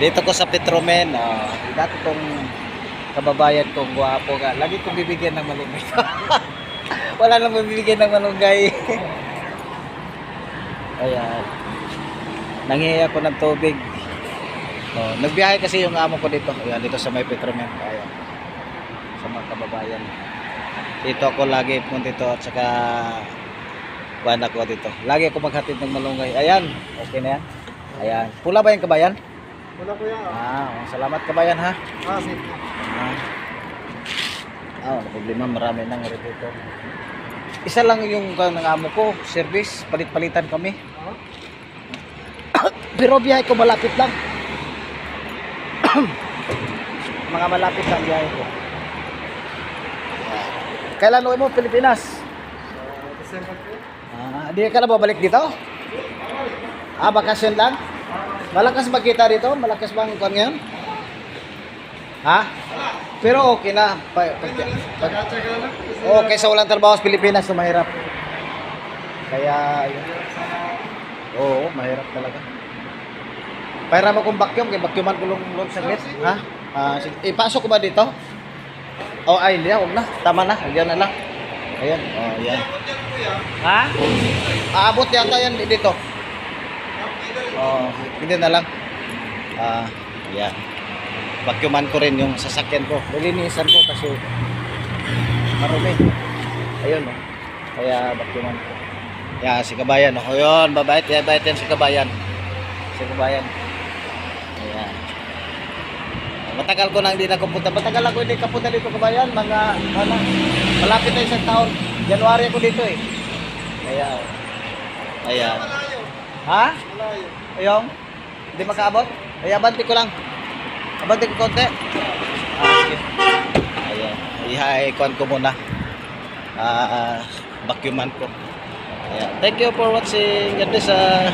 Dito ko sa Petromen, uh, dati kong kababayan kong gwapo ka. Lagi kong bibigyan ng malunggay. Wala nang bibigyan ng malunggay. Ayan. Nangihi ako ng tubig. Oh, nagbiyahe kasi yung amo ko dito. Ayan, dito sa may Petromen. Ayan. Sa mga kababayan. Dito ako lagi punta dito at saka kuhan ako dito. Lagi ako maghatid ng malunggay. Ayan, okay na yan. Ayan. Pula ba yung kabayan? Wala kuya. Ah, oh, salamat kabayan ha. Ah, sige. Ah. Ah, problema marami nang dito. Isa lang yung kan ng amo ko, service, palit-palitan kami. Pero biyahe ko malapit lang. Mga malapit lang biyahe ko. Kailan uwi mo Pilipinas? Ah, December po. Ah, di ka na babalik dito? Ah, bakasyon lang? Malakas ba kita dito? Malakas bang kuan ngayon? Ha? Pero okay na. Pa, pag, pag, Check ka lang. okay sa walang trabaho sa Pilipinas, so mahirap. Kaya, yun. Oo, mahirap talaga. Pahiram akong vacuum, kaya vacuuman ko lang lang saglit. Ha? Ah, sige. Ipasok ko ba dito? Oh, ay, hindi, huwag na. Tama na, ayan na lang. Ayan, oh, ayan. Ha? Aabot yata yan dito. Oh, hindi na lang. Ah, yeah. Vacuuman ko rin yung sasakyan ko. Nilinisan ko kasi marumi. Ayun, oh. Kaya vacuuman ko. Yeah, si Kabayan. Oh, yun, babait. Yeah, babait yan si Kabayan. Si Kabayan. Ayan. Matagal ko nang hindi nakapunta. Matagal ako hindi kapunta dito Kabayan. Mga, ano, malapit na isang taon. January ako dito eh. Kaya, ayan. Ha? Malayo. Ayong? Hindi makaabot? Ay, abanti ko lang. Abanti ko konti. Ah, sige. Ayan. Iha-icon ko muna. Ah, uh, vacuuman ko. Ayan. Thank you for watching. God bless. ah.